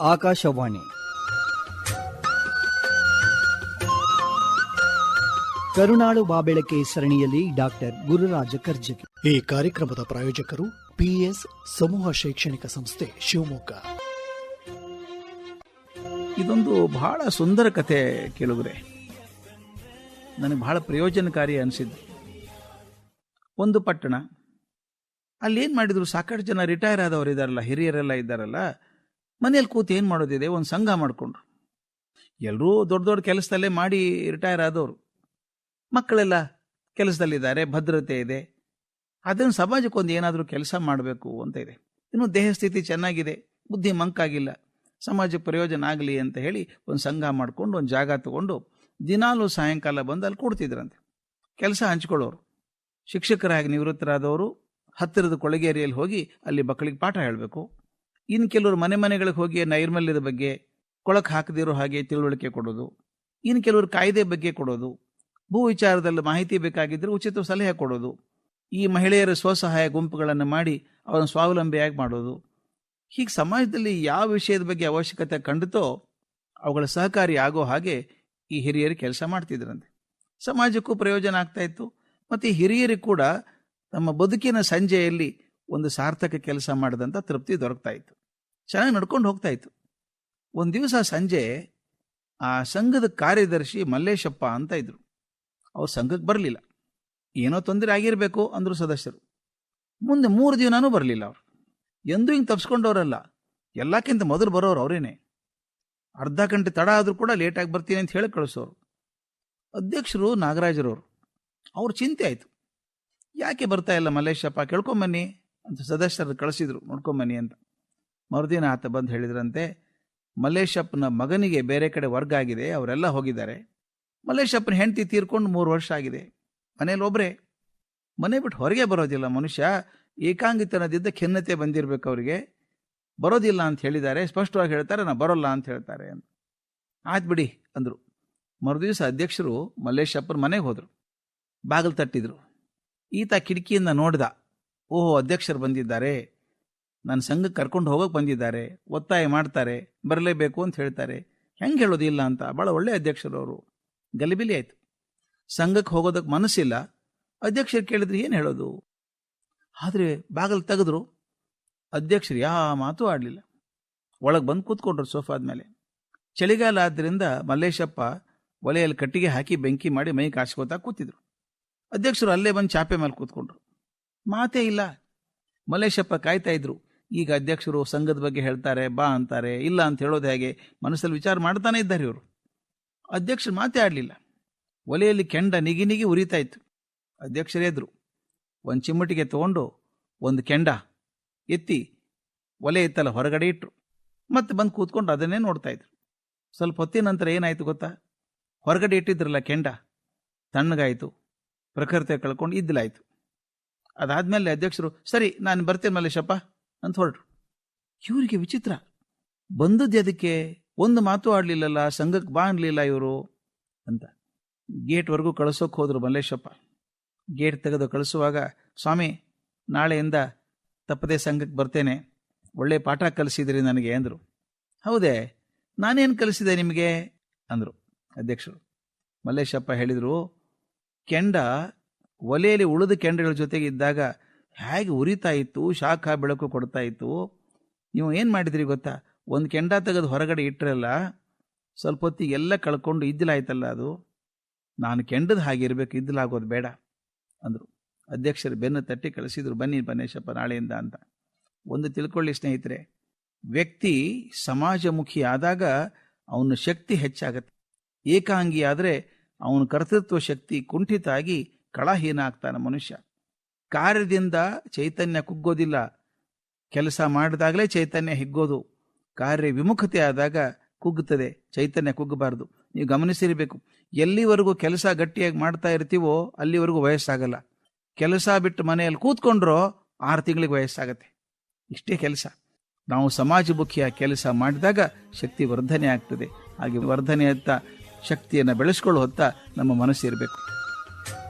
ಆಕಾಶವಾಣಿ. ಕರುಣಾಳು ಬಾಬೆಳಕೆ ಸರಣಿಯಲ್ಲಿ ಡಾಕ್ಟರ್ ಗುರುರಾಜ ಕರ್ಜಗಿ ಈ ಕಾರ್ಯಕ್ರಮದ ಪ್ರಾಯೋಜಕರು ಪಿಎಸ್ ಸಮೂಹ ಶೈಕ್ಷಣಿಕ ಸಂಸ್ಥೆ ಶಿವಮೊಗ್ಗ. ಇದೊಂದು ಬಹಳ ಸುಂದರ ಕಥೆ ಕೇಳಿದ್ರೆ ನನಗೆ ಬಹಳ ಪ್ರಯೋಜನಕಾರಿ ಅನಿಸಿದ್ದು. ಒಂದು ಪಟ್ಟಣ. ಅಲ್ಲಿ ಏನು ಮಾಡಿದ್ರು ಸಾಕಷ್ಟು ಜನ ರಿಟೈರ್ ಆದವರು ಇದ್ದಾರಲ್ಲ ಹಿರಿಯರೆಲ್ಲ ಇದ್ದಾರಲ್ಲ. ಮನೇಲಿ ಕೂತು ಏನು ಮಾಡೋದಿದೆ? ಒಂದು ಸಂಘ ಮಾಡಿಕೊಂಡ್ರು. ಎಲ್ಲರೂ ದೊಡ್ಡ ದೊಡ್ಡ ಕೆಲಸದಲ್ಲೇ ಮಾಡಿ ರಿಟೈರ್ ಆದವರು. ಮಕ್ಕಳೆಲ್ಲ ಕೆಲಸದಲ್ಲಿದ್ದಾರೆ, ಭದ್ರತೆ ಇದೆ. ಅದನ್ನು ಸಮಾಜಕ್ಕೊಂದು ಏನಾದರೂ ಕೆಲಸ ಮಾಡಬೇಕು ಅಂತ ಇದೆ. ಇನ್ನು ದೇಹ ಸ್ಥಿತಿ ಚೆನ್ನಾಗಿದೆ, ಬುದ್ಧಿ ಮಂಕಾಗಿಲ್ಲ, ಸಮಾಜಕ್ಕೆ ಪ್ರಯೋಜನ ಆಗಲಿ ಅಂತ ಹೇಳಿ ಒಂದು ಸಂಘ ಮಾಡಿಕೊಂಡು, ಒಂದು ಜಾಗ ತಗೊಂಡು ದಿನಾಲೂ ಸಾಯಂಕಾಲ ಬಂದು ಅಲ್ಲಿ ಕೊಡ್ತಿದ್ರಂತೆ. ಕೆಲಸ ಹಂಚ್ಕೊಳ್ಳೋರು. ಶಿಕ್ಷಕರಾಗಿ ನಿವೃತ್ತರಾದವರು, ಹತ್ತಿರದ ಕೊಳಗೇರಿಯಲ್ಲಿ ಹೋಗಿ ಅಲ್ಲಿ ಮಕ್ಕಳಿಗೆ ಪಾಠ ಹೇಳಬೇಕು. ಇನ್ನು ಕೆಲವರು ಮನೆ ಮನೆಗಳಿಗೆ ಹೋಗಿ ನೈರ್ಮಲ್ಯದ ಬಗ್ಗೆ ಕೊಳಕ್ಕೆ ಹಾಕದಿರೋ ಹಾಗೆ ತಿಳುವಳಿಕೆ ಕೊಡೋದು, ಇನ್ನು ಕೆಲವರು ಕಾಯ್ದೆ ಬಗ್ಗೆ ಕೊಡೋದು, ಭೂ ವಿಚಾರದಲ್ಲಿ ಮಾಹಿತಿ ಬೇಕಾಗಿದ್ದರೆ ಉಚಿತ ಸಲಹೆ ಕೊಡೋದು, ಈ ಮಹಿಳೆಯರ ಸ್ವಸಹಾಯ ಗುಂಪುಗಳನ್ನು ಮಾಡಿ ಅವರನ್ನು ಸ್ವಾವಲಂಬಿಯಾಗಿ ಮಾಡೋದು. ಹೀಗೆ ಸಮಾಜದಲ್ಲಿ ಯಾವ ವಿಷಯದ ಬಗ್ಗೆ ಅವಶ್ಯಕತೆ ಕಂಡುತೋ ಅವುಗಳ ಸಹಕಾರಿ ಆಗೋ ಹಾಗೆ ಈ ಹಿರಿಯರು ಕೆಲಸ ಮಾಡ್ತಿದ್ರಂತೆ ಸಮಾಜಕ್ಕೂ ಪ್ರಯೋಜನ ಆಗ್ತಾ ಇತ್ತು. ಮತ್ತು ಹಿರಿಯರು ಕೂಡ ತಮ್ಮ ಬದುಕಿನ ಸಂಜೆಯಲ್ಲಿ ಒಂದು ಸಾರ್ಥಕ ಕೆಲಸ ಮಾಡಿದಂಥ ತೃಪ್ತಿ ದೊರಕ್ತಾ ಇತ್ತು. ಚೆನ್ನಾಗಿ ನಡ್ಕೊಂಡು ಹೋಗ್ತಾ ಇತ್ತು. ಒಂದು ದಿವಸ ಸಂಜೆ ಆ ಸಂಘದ ಕಾರ್ಯದರ್ಶಿ ಮಲ್ಲೇಶಪ್ಪ ಅಂತ ಇದ್ರು. ಅವ್ರು ಸಂಘಕ್ಕೆ ಬರಲಿಲ್ಲ. ಏನೋ ತೊಂದರೆ ಆಗಿರಬೇಕು ಅಂದರು ಸದಸ್ಯರು. ಮುಂದೆ ಮೂರು ದಿನಾನೂ ಬರಲಿಲ್ಲ ಅವರು. ಎಂದೂ ಹಿಂಗೆ ತಪ್ಸ್ಕೊಂಡವರಲ್ಲ. ಎಲ್ಲಕ್ಕಿಂತ ಮೊದಲು ಬರೋರು ಅವರೇನೆ. ಅರ್ಧ ಗಂಟೆ ತಡ ಆದರೂ ಕೂಡ ಲೇಟಾಗಿ ಬರ್ತೀನಿ ಅಂತ ಹೇಳಿ ಕಳಿಸೋರು. ಅಧ್ಯಕ್ಷರು ನಾಗರಾಜರವರು. ಅವ್ರ ಚಿಂತೆ ಆಯಿತು. ಯಾಕೆ ಬರ್ತಾ ಇಲ್ಲ ಮಲ್ಲೇಶಪ್ಪ? ಕೇಳ್ಕೊಂಬನ್ನಿ ಅಂತ ಸದಸ್ಯರು ಕಳಿಸಿದ್ರು. ನೋಡ್ಕೊಂಬನ್ನಿ ಅಂತ. ಮರುದಿನ ಆತ ಬಂದು ಹೇಳಿದ್ರಂತೆ, ಮಲ್ಲೇಶಪ್ಪನ ಮಗನಿಗೆ ಬೇರೆ ಕಡೆ ವರ್ಗ ಆಗಿದೆ, ಅವರೆಲ್ಲ ಹೋಗಿದ್ದಾರೆ. ಮಲ್ಲೇಶಪ್ಪನ ಹೆಂಡತಿ ತೀರ್ಕೊಂಡು ಮೂರು ವರ್ಷ ಆಗಿದೆ. ಮನೇಲಿ ಒಬ್ಬರೇ ಮನೆ ಬಿಟ್ಟು ಹೊರಗೆ ಬರೋದಿಲ್ಲ ಮನುಷ್ಯ. ಏಕಾಂಗಿತನದಿಂದ ಖಿನ್ನತೆ ಬಂದಿರಬೇಕು ಅವರಿಗೆ. ಬರೋದಿಲ್ಲ ಅಂತ ಹೇಳಿದ್ದಾರೆ. ಸ್ಪಷ್ಟವಾಗಿ ಹೇಳ್ತಾರೆ ನಾನು ಬರೋಲ್ಲ ಅಂತ ಹೇಳ್ತಾರೆ ಅಂತ. ಆಯ್ತು ಬಿಡಿ ಅಂದರು. ಮರುದಿವಸ ಅಧ್ಯಕ್ಷರು ಮಲ್ಲೇಶಪ್ಪನ ಮನೆಗೆ ಹೋದರು. ಬಾಗಿಲು ತಟ್ಟಿದ್ರು. ಈತ ಕಿಟಕಿಯಿಂದ ನೋಡ್ದ, ಓಹೋ, ಅಧ್ಯಕ್ಷರು ಬಂದಿದ್ದಾರೆ. ನನ್ನ ಸಂಘಕ್ಕೆ ಕರ್ಕೊಂಡು ಹೋಗೋಕೆ ಬಂದಿದ್ದಾರೆ, ಒತ್ತಾಯ ಮಾಡ್ತಾರೆ, ಬರಲೇಬೇಕು ಅಂತ ಹೇಳ್ತಾರೆ. ಹೆಂಗೆ ಹೇಳೋದಿಲ್ಲ ಅಂತ ಭಾಳ ಒಳ್ಳೆ ಅಧ್ಯಕ್ಷರು ಅವರು. ಗಲಿಬಿಲಿ ಆಯಿತು. ಸಂಘಕ್ಕೆ ಹೋಗೋದಕ್ಕೆ ಮನಸ್ಸಿಲ್ಲ. ಅಧ್ಯಕ್ಷರು ಕೇಳಿದ್ರೆ ಏನು ಹೇಳೋದು? ಆದರೆ ಬಾಗಿಲು ತೆಗೆದ್ರು. ಅಧ್ಯಕ್ಷರು ಯಾವ ಮಾತು ಆಡಲಿಲ್ಲ. ಒಳಗೆ ಬಂದು ಕೂತ್ಕೊಂಡ್ರು ಸೋಫಾದ ಮೇಲೆ. ಚಳಿಗಾಲ ಆದ್ದರಿಂದ ಮಲ್ಲೇಶಪ್ಪ ಒಲೆಯಲ್ಲಿ ಕಟ್ಟಿಗೆ ಹಾಕಿ ಬೆಂಕಿ ಮಾಡಿ ಮೈ ಕಾಸ್ಕೋತಾ ಕೂತಿದ್ರು. ಅಧ್ಯಕ್ಷರು ಅಲ್ಲೇ ಬಂದು ಚಾಪೆ ಮೇಲೆ ಕೂತ್ಕೊಂಡ್ರು. ಮಾತೇ ಇಲ್ಲ. ಮಲ್ಲೇಶಪ್ಪ ಕಾಯ್ತಾ ಇದ್ರು. ಈಗ ಅಧ್ಯಕ್ಷರು ಸಂಘದ ಬಗ್ಗೆ ಹೇಳ್ತಾರೆ, ಬಾ ಅಂತಾರೆ, ಇಲ್ಲ ಅಂತ ಹೇಳೋದು ಹೇಗೆ? ಮನಸ್ಸಲ್ಲಿ ವಿಚಾರ ಮಾಡ್ತಾನೆ ಇದ್ದಾರೆ ಇವರು. ಅಧ್ಯಕ್ಷರು ಮಾತೇ ಆಡಲಿಲ್ಲ. ಒಲೆಯಲ್ಲಿ ಕೆಂಡ ನಿಗಿ ನಿಗಿ ಉರಿತಾ ಇತ್ತು. ಅಧ್ಯಕ್ಷರೆದ್ರು ಒಂದು ಚಿಮ್ಮಟಿಗೆ ತಗೊಂಡು ಒಂದು ಕೆಂಡ ಎತ್ತಿ ಒಲೆ ಎತ್ತಲ್ಲ ಹೊರಗಡೆ ಇಟ್ಟರು ಮತ್ತೆ ಬಂದು ಕೂತ್ಕೊಂಡು ಅದನ್ನೇ ನೋಡ್ತಾ ಇದ್ರು. ಸ್ವಲ್ಪ ಹೊತ್ತಿನ ನಂತರ ಏನಾಯ್ತು ಗೊತ್ತಾ? ಹೊರಗಡೆ ಇಟ್ಟಿದ್ರಲ್ಲ ಕೆಂಡ, ತಣ್ಣಗಾಯಿತು. ಪ್ರಕೃತಿ ಕಳ್ಕೊಂಡು ಇದ್ದಲಾಯ್ತು ಅದಾದ್ಮೇಲೆ ಅಧ್ಯಕ್ಷರು, ಸರಿ, ನಾನು ಬರ್ತೇನೆ ಮಲ್ಲೇಶಪ್ಪ. ಅಂತ ಹೊರಟ್ರು. ಇವರಿಗೆ ವಿಚಿತ್ರ. ಬಂದದ್ದು ಅದಕ್ಕೆ ಒಂದು ಮಾತು ಆಡಲಿಲ್ಲಲ್ಲ, ಸಂಘಕ್ಕೆ ಬಾ ಅನ್ಲಿಲ್ಲ ಇವರು ಅಂತ. ಗೇಟ್ವರೆಗೂ ಕಳಿಸೋಕೆ ಹೋದರು ಮಲ್ಲೇಶಪ್ಪ. ಗೇಟ್ ತೆಗೆದು ಕಳಿಸುವಾಗ, ಸ್ವಾಮಿ, ನಾಳೆಯಿಂದ ತಪ್ಪದೇ ಸಂಘಕ್ಕೆ ಬರ್ತೇನೆ. ಒಳ್ಳೆ ಪಾಠ ಕಲಿಸಿದ್ರಿ ನನಗೆ, ಅಂದರು. ಹೌದೇ? ನಾನೇನು ಕಲಿಸಿದೆ ನಿಮಗೆ? ಅಂದರು ಅಧ್ಯಕ್ಷರು. ಮಲ್ಲೇಶಪ್ಪ ಹೇಳಿದರು, ಕೆಂಡ ಒಲೆಯಲ್ಲಿ ಉಳಿದ ಕೆಂಡಗಳ ಜೊತೆಗೆ ಇದ್ದಾಗ ಹೇಗೆ ಉರಿತಾ ಇತ್ತು, ಶಾಖ ಬೆಳಕು ಕೊಡ್ತಾ ಇತ್ತು. ನೀವು ಏನು ಮಾಡಿದ್ರಿ ಗೊತ್ತಾ? ಒಂದು ಕೆಂಡ ತೆಗೆದು ಹೊರಗಡೆ ಇಟ್ಟರಲ್ಲ ಸ್ವಲ್ಪ ಹೊತ್ತಿಗೆ ಎಲ್ಲ ಕಳ್ಕೊಂಡು ಇದ್ದಲಾಯ್ತಲ್ಲ ಅದು? ನಾನು ಕೆಂಡದ ಹಾಗೆ ಇರಬೇಕು ಇದ್ದಲಾಗೋದು ಬೇಡ, ಅಂದರು. ಅಧ್ಯಕ್ಷರು ಬೆನ್ನು ತಟ್ಟಿ ಕಳಿಸಿದ್ರು, ಬನ್ನಿ ಬನ್ನೇಶಪ್ಪ ನಾಳೆಯಿಂದ ಅಂತ. ಒಂದು ತಿಳ್ಕೊಳ್ಳಿ ಸ್ನೇಹಿತರೆ, ವ್ಯಕ್ತಿ ಸಮಾಜಮುಖಿ ಆದಾಗ ಅವನ ಶಕ್ತಿ ಹೆಚ್ಚಾಗತ್ತೆ. ಏಕಾಂಗಿ ಆದರೆ ಅವನ ಕರ್ತೃತ್ವ ಶಕ್ತಿ ಕುಂಠಿತ ಆಗಿ ಕಳಹೀನ ಆಗ್ತಾನೆ ಮನುಷ್ಯ. ಕಾರ್ಯದಿಂದ ಚೈತನ್ಯ ಕುಗ್ಗೋದಿಲ್ಲ. ಕೆಲಸ ಮಾಡಿದಾಗಲೇ ಚೈತನ್ಯ ಹಿಗ್ಗೋದು. ಕಾರ್ಯ ವಿಮುಖತೆ ಆದಾಗ ಕುಗ್ಗುತ್ತದೆ, ಚೈತನ್ಯ ಕುಗ್ಗಬಾರ್ದು. ನೀವು ಗಮನಿಸಿರಬೇಕು, ಎಲ್ಲಿವರೆಗೂ ಕೆಲಸ ಗಟ್ಟಿಯಾಗಿ ಮಾಡ್ತಾ ಇರ್ತೀವೋ ಅಲ್ಲಿವರೆಗೂ ವಯಸ್ಸಾಗಲ್ಲ. ಕೆಲಸ ಬಿಟ್ಟು ಮನೆಯಲ್ಲಿ ಕೂತ್ಕೊಂಡ್ರೋ ಆರು ತಿಂಗಳಿಗೆ ವಯಸ್ಸಾಗತ್ತೆ. ಇಷ್ಟೇ ಕೆಲಸ. ನಾವು ಸಮಾಜಮುಖಿಯ ಕೆಲಸ ಮಾಡಿದಾಗ ಶಕ್ತಿ ವರ್ಧನೆ ಆಗ್ತದೆ. ಹಾಗೆ ವರ್ಧನೆ ಹೊತ್ತ ಶಕ್ತಿಯನ್ನು ಬೆಳೆಸ್ಕೊಳ್ಳೋ ಹೊತ್ತ ನಮ್ಮ ಮನಸ್ಸಿರಬೇಕು